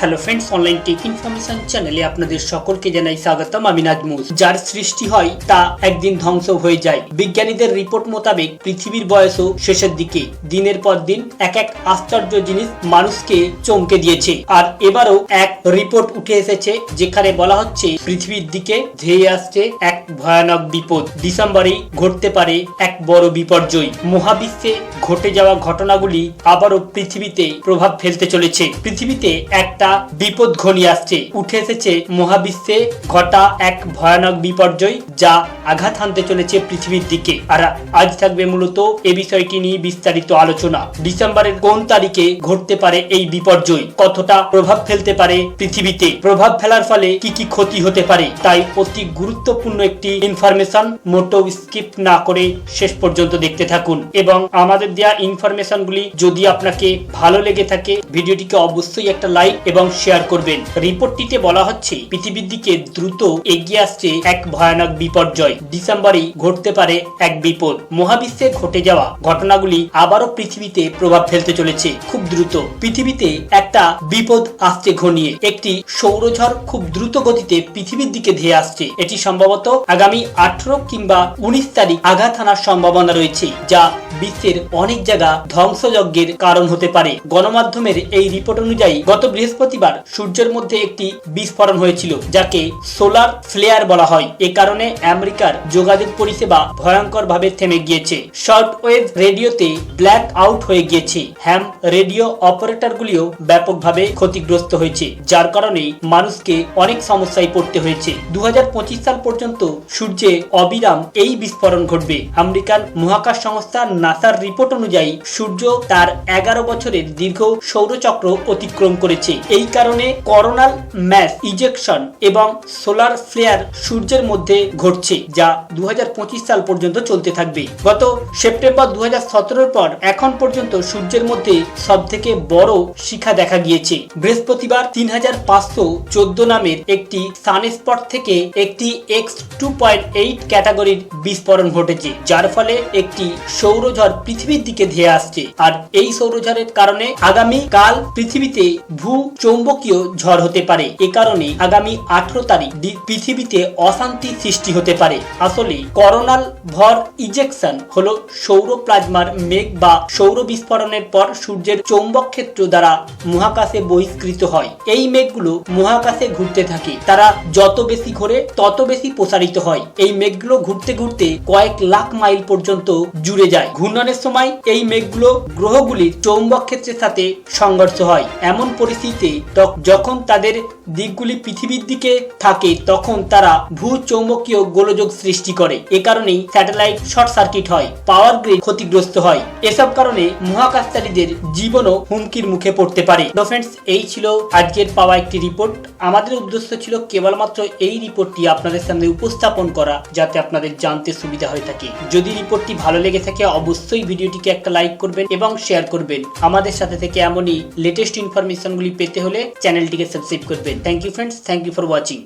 Hello friends online tech information চ্যানেলে আপনাদের সকলকে জানাই স্বাগতম, আমি নাজমুস যার সৃষ্টি হয়, তা একদিন ধ্বংস হয়ে যায়। বিজ্ঞানীদের রিপোর্ট মোতাবেক পৃথিবীর বয়সও শেষের দিকে। দিনের পর দিন এক এক আশ্চর্য জিনিস মানুষকে চমকে দিয়েছে। আর এবারও এক রিপোর্ট উঠে এসেছে, যেখানে বলা হচ্ছে, পৃথিবীর দিকে ধেয়ে আসছে এক ভয়ানক বিপদ। ডিসেম্বরেই ঘটতে পারে এক বড় বিপর্যয়। মহাবিশ্বে ঘটে যাওয়া ঘটনাগুলি আবারও পৃথিবীতে প্রভাব ফেলতে চলেছে। পৃথিবীতে একটা বিপদ ঘনিয়ে আসছে। উঠে এসেছে মহাবিশ্বে ঘটা এক ভয়ানক বিপর্যয় যা আঘাত হানতে চলেছে পৃথিবীর দিকে। আর আজ থাকবে মূলত এ বিষয়টি নিয়ে বিস্তারিত আলোচনা। ডিসেম্বরের কোন তারিখে ঘটতে পারে এই বিপর্যয়? কতটা প্রভাব ফেলতে পারে পৃথিবীতে? প্রভাব ফেলার ফলে কি কি ক্ষতি হতে পারে? তাই অতি গুরুত্বপূর্ণ একটি ইনফরমেশন মোটো স্কিপ না করে শেষ পর্যন্ত দেখতে থাকুন। এবং আমাদের দেওয়া ইনফরমেশনগুলি যদি আপনাকে ভালো লেগে থাকে, ভিডিওটিকে অবশ্যই একটা লাইক এবং শেয়ার করবেন। রিপোর্টটিতে বলা হচ্ছে, পৃথিবীর দিকে দ্রুত এগিয়ে আসছে এক ভয়ানক বিপর্যয়। ডিসেম্বরেই ঘটতে পারে এক বিপদ। মহাবিশ্বে ঘটে যাওয়া ঘটনাগুলি আবারও পৃথিবীতে প্রভাব ফেলতে চলেছে খুব দ্রুত। পৃথিবীতে একটা বিপদ আসছে ঘনিয়ে। একটি সৌরঝড় খুব দ্রুত গতিতে পৃথিবীর দিকে ধেয়ে আসছে। এটি সম্ভবত আগামী আঠারো কিংবা উনিশ তারিখ আঘাত হানার সম্ভাবনা রয়েছে, যা বিশ্বের অনেক জায়গা ধ্বংসযজ্ঞের কারণ হতে পারে। গণমাধ্যমের এই রিপোর্ট অনুযায়ী গত বৃহস্পতিবার সূর্যের মধ্যে একটি বিস্ফোরণ হয়েছিল, যাকে সোলার ফ্লেয়ার বলা হয়। এ কারণে আমেরিকার যোগাযোগ পরিষেবা ভয়ঙ্কর ভাবে থেমে গিয়েছে। শর্ট ওয়েভ রেডিওতে ব্ল্যাক আউট হয়ে গিয়েছে। হ্যাম রেডিও অপারেটরগুলিও ব্যাপকভাবে ক্ষতিগ্রস্ত হয়েছে, যার কারণে মানুষকে অনেক সমস্যায় পড়তে হয়েছে। দু হাজার পঁচিশ সাল পর্যন্ত সূর্যে অবিরাম এই বিস্ফোরণ ঘটবে। আমেরিকান মহাকাশ সংস্থা নাসার রিপোর্ট অনুযায়ী, সূর্য তার এগারো বছরের দীর্ঘ সৌরচক্র অতিক্রম করেছে। এই কারণে করোনাল ম্যাস ইজেকশন এবং সোলার ফ্লেয়ার সূর্যের মধ্যে ঘটছে, যা দুহাজার পঁচিশ সাল পর্যন্ত চলতে থাকবে। গত সেপ্টেম্বর দু পর এখন পর্যন্ত সূর্যের মধ্যে সব থেকে বড় শিখা দেখা গিয়েছে। বৃহস্পতিবার তিন হাজার পাঁচশো চোদ্দ নামের একটি সানস্পট থেকে একটি এক্স টু পয়েন্ট এইট ক্যাটাগরির বিস্ফোরণ ঘটেছে, যার ফলে একটি সৌরঝড় পৃথিবীর দিকে ধেয়ে আসছে। আর এই সৌরঝড়ের কারণে আগামী কাল পৃথিবীতে ভূ চৌম্বকীয় ঝড় হতে পারে। এ কারণে আগামী আঠারো তারিখ পৃথিবীতে অশান্তি সৃষ্টি হতে পারে। আসলে করোনাল ভর ইজেকশন হলো সৌর প্লাজমার মেঘ বা সৌর বিস্ফোরণের পর সূর্যের চৌম্বক ক্ষেত্র দ্বারা মহাকাশে বহিষ্কৃত হয়। এই মেঘগুলো মহাকাশে ঘুরতে থাকে। তারা যত বেশি ঘোরে, তত বেশি প্রসারিত হয়। এই মেঘগুলো ঘুরতে ঘুরতে কয়েক লাখ মাইল পর্যন্ত জুড়ে যায়। ঘূর্ণনের সময় এই মেঘগুলো গ্রহগুলির চৌম্বক ক্ষেত্রের সাথে সংঘর্ষ হয়। এমন পরিস্থিতিতে যখন তাদের দিকগুলি পৃথিবীর দিকে থাকে, তখন তারা ভূ চৌম্বকীয় গোলযোগ সৃষ্টি করে। এ কারণেই স্যাটেলাইট শর্ট সার্কিট হয়, পাওয়ার গ্রিড ক্ষতিগ্রস্ত হয়। এসব কারণে মহাকাশচারীদের জীবনও হুমকির মুখে পড়তে পারে। তো ফ্রেন্ডস এই ছিল আজকের পাওয়া একটি রিপোর্ট আমাদের উদ্দেশ্য ছিল কেবলমাত্র এই রিপোর্টটি আপনাদের সামনে উপস্থাপন করা, যাতে আপনাদের জানতে সুবিধা হয়ে থাকে। যদি রিপোর্টটি ভালো লেগে থাকে অবশ্যই ভিডিওটিকে একটা লাইক করবেন এবং শেয়ার করবেন। আমাদের সাথে থেকে এমনই লেটেস্ট ইনফরমেশনগুলি পেতে হলে চ্যানেলটিকে সাবস্ক্রাইব করবেন। Thank you friends thank you for watching